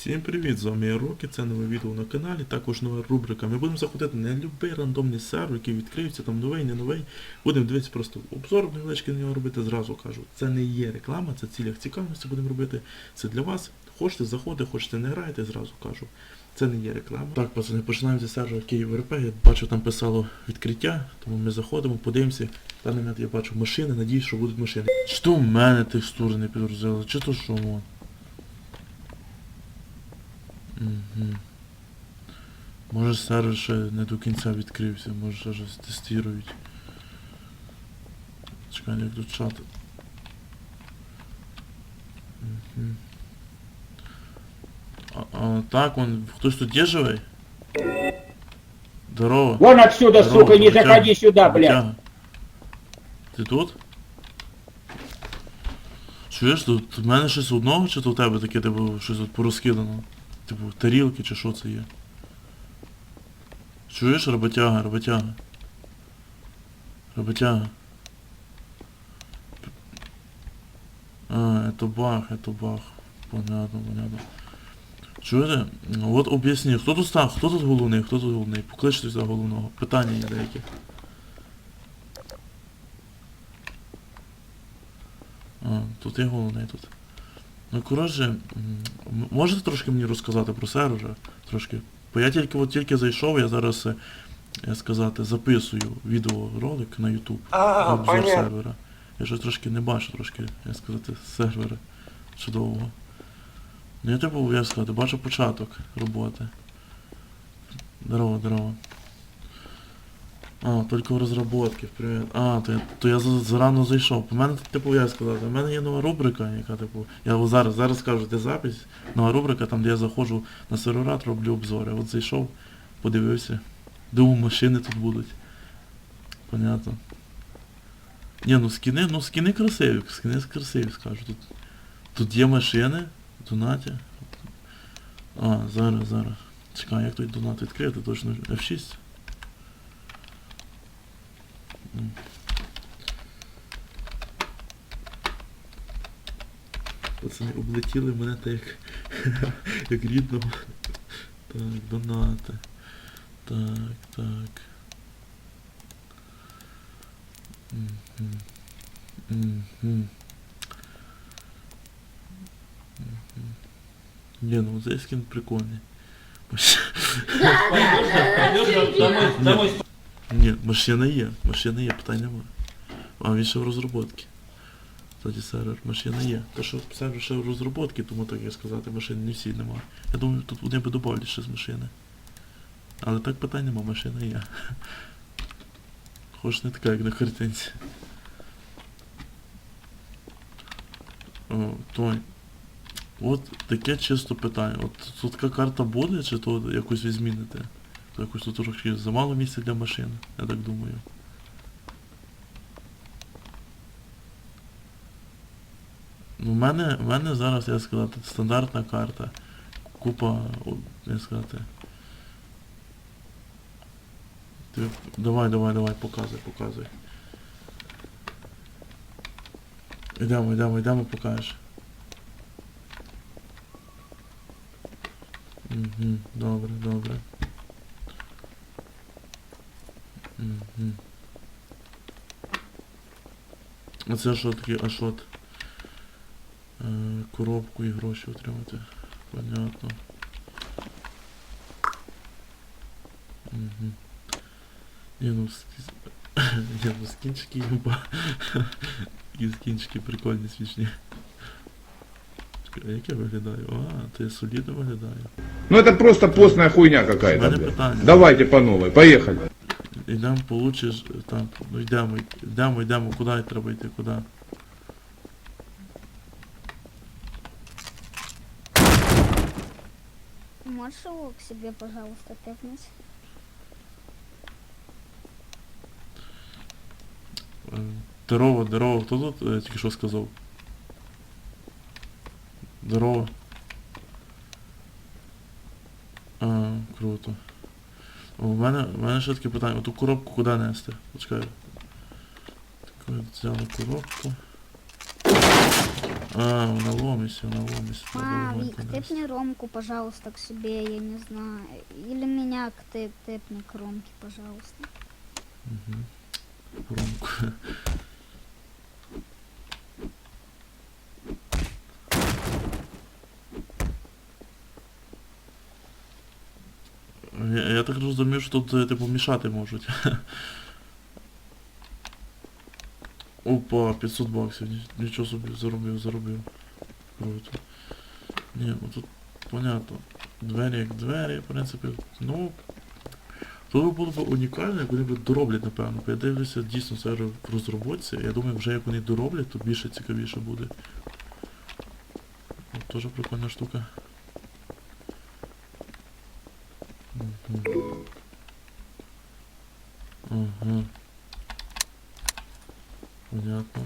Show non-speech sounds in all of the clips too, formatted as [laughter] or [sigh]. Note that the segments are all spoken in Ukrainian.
Всім привіт, з вами я Рокі, це нове відео на каналі, також нова рубрика. Ми будемо заходити на будь-який рандомний сервер, який відкриється, там новий, не новий. Будемо дивитися просто обзор невеличкий на нього робити, зразу кажу. Це не є реклама, це цілях цікавості будемо робити. Це для вас. Хочете заходите, хочете не граєте, зразу кажу. Це не є реклама. Так, пацани, починаємо зі сервера Київ РП. Я бачу, там писало відкриття, тому ми заходимо, подивимося. В даний момент я бачу машини, надіюсь, що будуть машини. Що в мене текстури не підгрузили? Чи то що вон? Угу. Може сервер ще не до кінця відкрився, може ще щось тестують. Чекай, як тут чат. Угу. А, а так, он, хтось тут є живий? Здорово. Вон отсюда, Здорово, сука, не заходи сюда, блядь. Ти тут? Чуєш, тут в мене щось одного, чи то у тебе таке, типу, щось тут порозкидано? Типу, тарілки чи що це є? Чуєш, роботяга, роботяга? Роботяга. А, это баг, это баг. Понятно, понятно. Чуєте? От об'ясні, хто тут став, хто тут головний, хто тут головний? Покличте за головного. Питання є деякі. А, тут є головний тут. Ну коротше, можете трошки мені розказати про сервер? Трошки. Бо я тільки от тільки зайшов, я зараз, е, як сказати, записую відеоролик на YouTube. А, обзор понятно. сервера. Я щось трошки не бачу трошки, як сказати, сервера чудового. Ну я типу, як сказати, бачу початок роботи. Здорово, здорово. А, тільки в розробки, привіт. А, то я, то я зарано зайшов. У мене, типу, як сказати, у мене є нова рубрика, яка, типу, я зараз, зараз скажу, де запись, нова рубрика, там де я заходжу на сервера, роблю обзори. От зайшов, подивився. Думав, машини тут будуть. Понятно. Ні, ну скіни, ну скіни красиві, скіни красиві, скажу. Тут, тут є машини, донаті. А, зараз, зараз. Чекай, як той донат відкрити, точно F6. Пацани облетіли мене так як, [laughs] як рідного. Так, донати. Так, так. Мгм. Ні, ну цей скін прикольний. [laughs] Ні, машина є, машина є, питань немає. А він ще в розробці. Кстати, сервер, машина є. Те, що сервер ще в розробці, тому так я сказати, машин не всі немає. Я думаю, тут вони би додали ще з машини. Але так питань нема, машина є. Хоч не така, як на картинці. Той. От таке чисто питання. От тут така карта буде, чи то якось ви зміните? То якось тут трохи замало місця для машин, я так думаю. Ну, в мене, в мене зараз, як сказати, стандартна карта. Купа, як сказати. Ти, давай, давай, давай, показуй, показуй. Йдемо, йдемо, йдемо, покажеш. Угу, добре, добре. Угу. А це що таке ашот? Е, коробку і гроші отримати. Понятно. Угу. Ні, ну ски- [coughs] Ні, ну скінчики юба. [laughs] Такі скінчики прикольні, смішні. Чекай, А як я виглядаю? А, то я солідно виглядаю. Ну это просто постная хуйня У какая-то. мене блядь. питання. Давайте по новой, поехали. Йдемо, получиш, так, ну йдемо, йдемо, йдемо, куди треба йти, куди? Можешь его к себе, пожалуйста, тэпнуть? Е, Здорово, здорово, хто тут е, тільки що сказав? Здорово. А, круто. О, У мене, у мене ще таке питання, оту коробку куди нести? Почекай. Так, взяли коробку. А, вона ломиться, вона ломиться. треба А, ломати Вик, десь. тэпни Ромку, пожалуйста, к себе, я не знаю. Или меня к тэп, тэпни к Ромке, пожалуйста. Угу. Ромку. [laughs] Я, я так розумію, що тут е, типу мішати можуть. [laughs] Опа, 500 баксів, нічого собі заробив, заробив. Круто. Ні, ну тут понятно. Двері як двері, в принципі. Ну, то було б унікально, як вони б дороблять, напевно. Я дивлюся дійсно це в розробці. Я думаю, вже як вони дороблять, то більше цікавіше буде. От, прикольна штука. Ага. Понятно.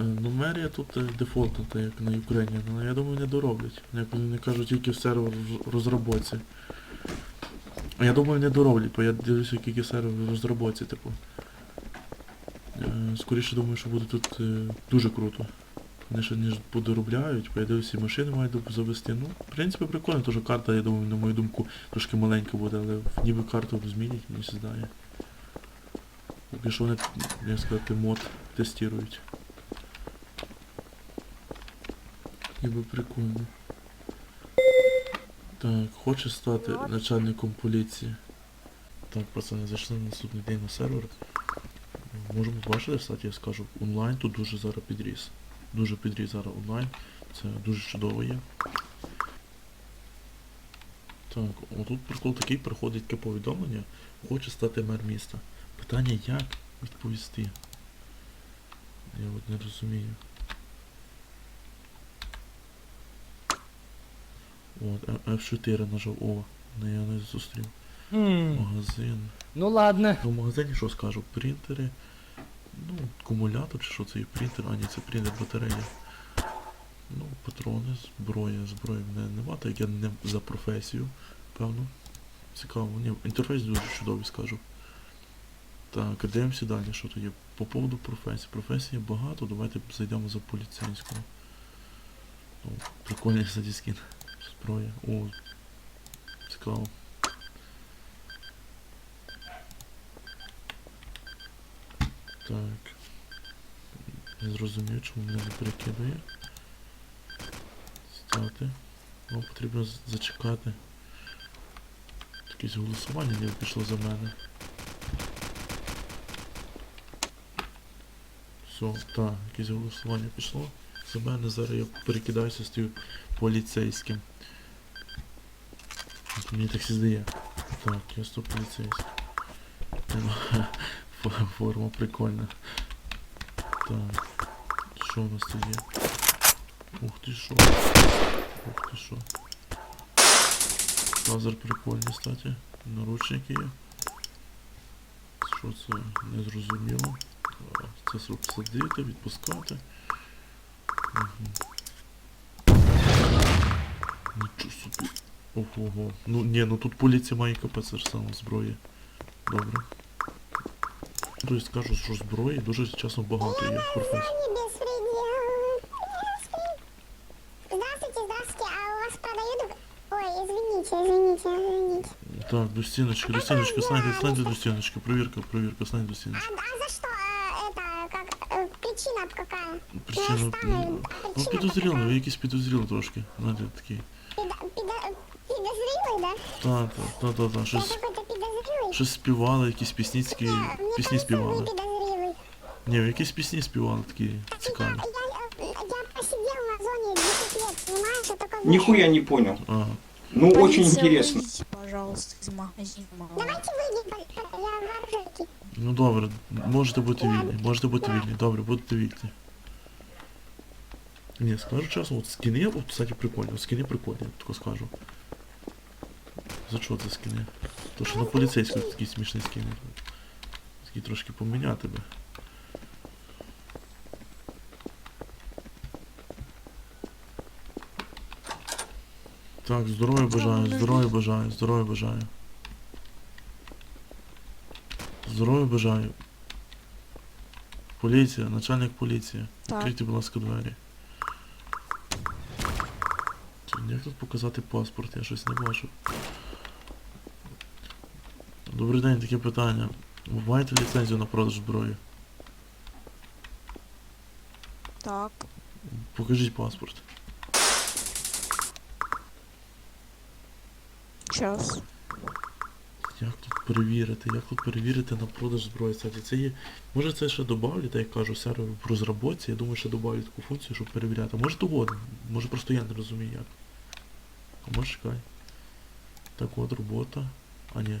Е, Ну, мерія тут е, дефолтна, так як на Україні, але я думаю, не дороблять. Як вони кажуть, тільки в сервер роз- розробці. Я думаю, не дороблять, бо я дивлюся, який сервер в розробці, типу. Е, Скоріше думаю, що буде тут дуже круто. Вони ще ніж подоробляють, я дивлюся, машини мають завести. Ну, в принципі, прикольно, теж карта, я думаю, на мою думку, трошки маленька буде, але ніби карту змінять, мені здає. Поки що вони, як сказати, мод тестують. Ніби прикольно. Так, хоче стати начальником поліції. Так, пацани, зайшли на наступний день на сервер. Можемо побачити, кстати, я скажу, онлайн тут дуже зараз підріс. Дуже підріс зараз онлайн. Це дуже чудово є. Так, отут прикол такий, приходить таке повідомлення, хоче стати мер міста. Питання як відповісти? Я от не розумію. От, F- F4 нажав, о, не я не зустрів. М, Магазин. Ну ладно. В магазині що скажу? Принтери. Ну, акумулятор чи що це є принтер? А, ні, це принтер батарея. Ну, патрони, зброя, зброї в мене нема, так як я не за професію, певно. Цікаво. Ні, інтерфейс дуже чудовий, скажу. Так, дивимося далі, що тут є. По поводу професії. Професії багато, давайте зайдемо за поліцейського. О, прикольний, кстати, скін. Зброя. О, цікаво. Так. Не зрозумів, чому мене не перекидує. Стати. Ну, потрібно зачекати. Якесь голосування не пішло за мене. Все, так, якесь голосування пішло. За мене зараз я перекидаюся стою поліцейським. Мені так всі здає. Так, я стою поліцейським. Форма прикольна. Так. Що у нас тут є? Ух ти що. Ух ти що. Лазер прикольний, кстати. Наручники є. Що це? Незрозуміло. Це садити, відпускати. Угу. Нічого собі. Ого-го. Ну ні, ну тут поліція має капець арсенал зброї. Добре. Тобто скажу, що зброї дуже часом багато є в професії. Здравствуйте, здравствуйте, а у вас продают... Ой, извините, извините, извините. Так, до стіночки, до стіночки, слайди, слайди до стіночки, провірка, провірка, слайди до А, стіночки. а за что э, это, как, э, причина какая? Причина, Я ну, оставлю. ну Причина підозріло, какая? ви якісь підозріли трошки. Знаєте, такі. Пидо- пидо- Подозревый, да? Та, та, та, та, та, Я щось, какой-то подозревый? щось співали, якісь пісніцькі, Не, мне пісні кажется, вы співали. подозревый. Ні, якісь пісні співали такі цікаві. Я, я, я посидел на зоне 10 лет, понимаешь? Я только Нихуя не понял. Ага. Ну, очень Полиция, интересно. выйдите, пожалуйста, из магазина. Давайте выйдем, по- по- я вооружусь. Ну добре, можете бути вільні, можете бути вільні, добре, будете вільні. Ні, скажу чесно, от скіни, от, кстати, прикольні, от скіни прикольні, я тако скажу. За що це скіни? То що на поліцейську такі смішні скіни. Такі трошки поміняти би. Так, здоров'я бажаю, здоров'я бажаю, здоров'я бажаю. Здоров'я бажаю. Поліція, начальник поліції. Відкрийте, будь ласка, двері. Як тут показати паспорт? Я щось не бачу. Добрий день, таке питання. Ви маєте ліцензію на продаж зброї? Так. Покажіть паспорт. Час. Як тут перевірити? Як тут перевірити на продаж зброї? Кстати, це є. Може це ще добавлять, як я кажу, сервер в розробці, я думаю, що добавлять таку функцію, щоб перевіряти. Може доводимо. Може просто я не розумію як. А може чекай. Так от робота. А ні.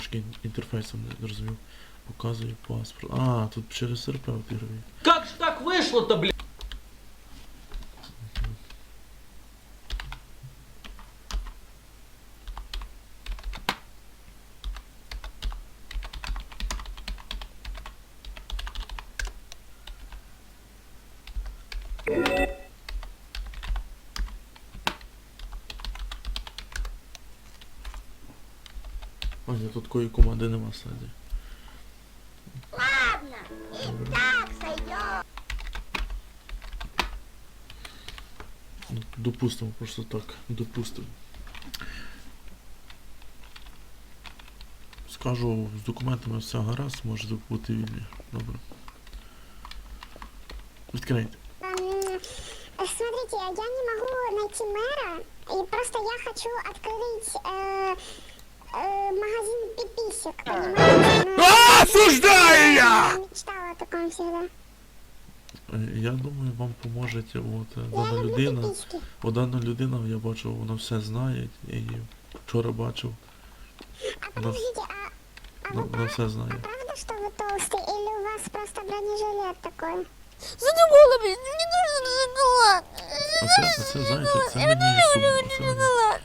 Трошки ін- інтерфейсом не зрозумів. Показує паспорт. А, тут через РП отігрує. Как же так вышло-то, блядь? А, ні, тут такої команди нема саді. Ну, Допустимо, просто так. Допустимо. Скажу, з документами все гаразд, можете бути вільні. Добре. Відкрийте. Эм, Смотрите, я не могу найти мэра, и просто я хочу открыть э, э, магазин пиписек, понимаете? Ну, Осуждаю я! мечтала о таком всегда. Е, Я думаю, вам поможе от е, Я дана люблю людина. пиписьки. О, дана людина, я бачу, вона все знає. Я її вчора бачив. А подождите, а, а Вона, вы вона все знає. правда, что вы толстый, или у вас просто бронежилет такой? Задумала, блін, мені дуже задумала. Оце, оце, знаєте, це мені сумно. Це мені... Я,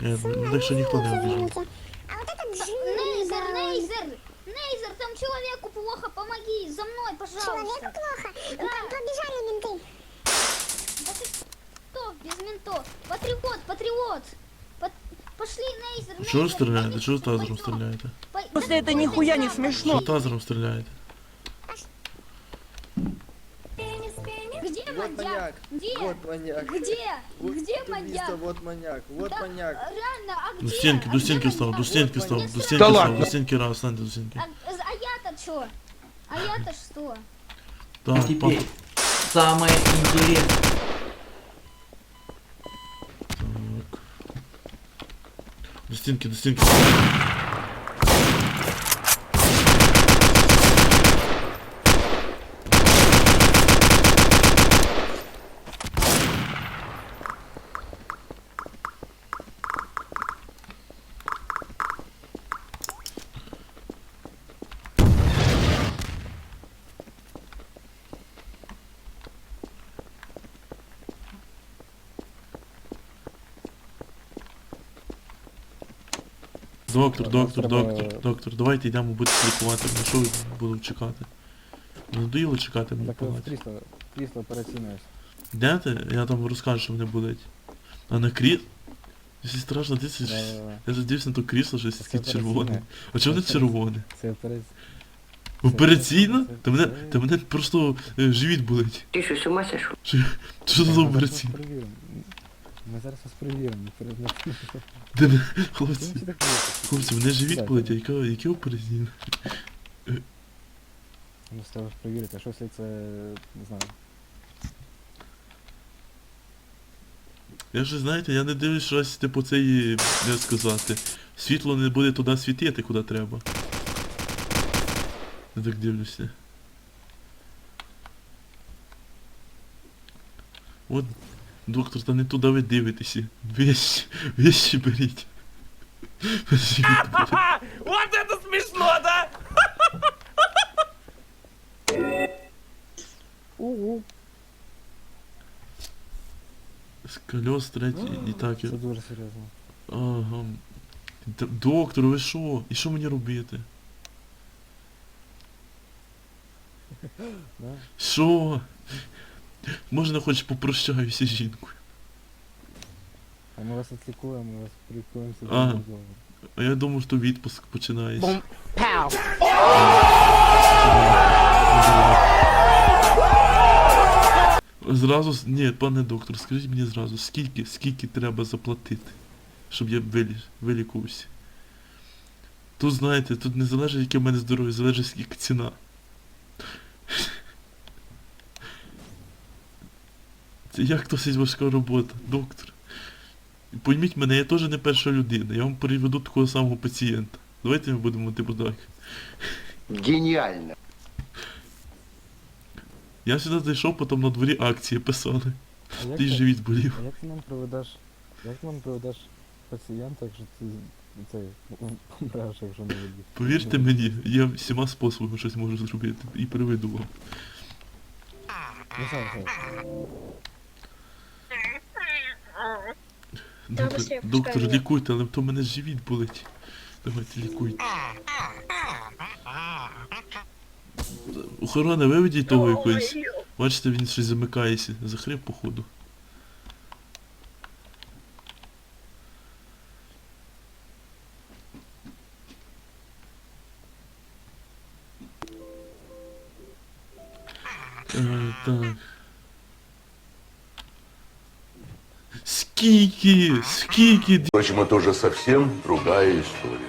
ну, якщо ніхто не обіжав. Извините. А вот этот Нейзер, жирный Нейзер! Нейзер, там человеку плохо, помоги! За мной, пожалуйста! человеку плохо. Там побежали менты. Да ты кто без ментов? Патриот, патриот! Пат- Пошли, Нейзер, Нейзер! Чого ви стріляєте? пойдем, Чого ви тазером пойдем. стріляєте? Пой- Просто да это пойдем нихуя не там, смешно. Чого тазером стріляєте? Где? Вот маньяк. Где? Вот Где убийство, маньяк? Вот маньяк. Вот Да, маньяк. Реально, а где? До стінки, А до где стінки став, до маньяк? стінки Вот став, маньяк. до стінки Та став, ладно. до стінки раз, станьте до стінки. А, а я-то что? А я-то что? А Так, теперь пап... самое интересное. Так. До стінки, Доктор, доктор, доктор, доктор, давайте йдемо будете лікувати. На що ви буду чекати? Не надоїло чекати мені палаті? крісло, крісло операційне. Йдете? Я там розкажу, що мене болить. А на кріс... Якщо страшно, дивіться, Да-да-да. я задивився на то крісло, щось Це таке червоне. А чого не Це червоне? Це операційне. Операційно? це- Та мене, та мене просто е, живіт болить. Ти що, з ума? Що, що це за операційно? Ми зараз вас перевіримо. Хлопці, хлопці, мене живіт Сядьте. болить, а яке, яке операційне? Ну, того ж перевірити, а що якщо це, не знаю. Я ж знаєте, я не дивлюсь щось, типу, цей, як сказати, світло не буде туди світити, куди треба. Я так дивлюся. От, доктор, та не туди ви дивитеся. Вещі, вещі беріть. Вот это смешно, да? [laughs] Угу. Скальоз третій і так. Це дуже серйозно. Ага. Д- Доктор, ви що? І що мені робити? [laughs] Да? Що? Можна хоч попрощаюся з жінкою. А ми вас відлікуємо, ми вас полікуємося Ага. А я думав, що відпуск починається. Зразу, с- ні, пане доктор, скажіть мені зразу, скільки, скільки треба заплатити, щоб я вилі, вилікувався. Тут, знаєте, тут не залежить, яке в мене здоров'я, залежить скільки ціна. Це як досить важка робота, доктор. І Пойміть мене, я теж не перша людина, я вам приведу такого самого пацієнта. Давайте ми будемо типу так. Гениально. Я сюди зайшов, потім на дворі акції писали. А Ти ти- живіт болів. А як ти нам проведеш, як ти нам проведеш пацієнта, якщо ти цей помреш, якщо не вийдеш? Повірте мені, я всіма способами щось можу зробити і приведу вам. Ну все. Доктор, доктор, лікуйте, але то мене живіт болить. Давайте лікуйте. Охорона, виведіть того якогось. Бачите, він щось замикається. Захрип, походу. Скільки? Скільки? Впрочем, это уже совсем другая история.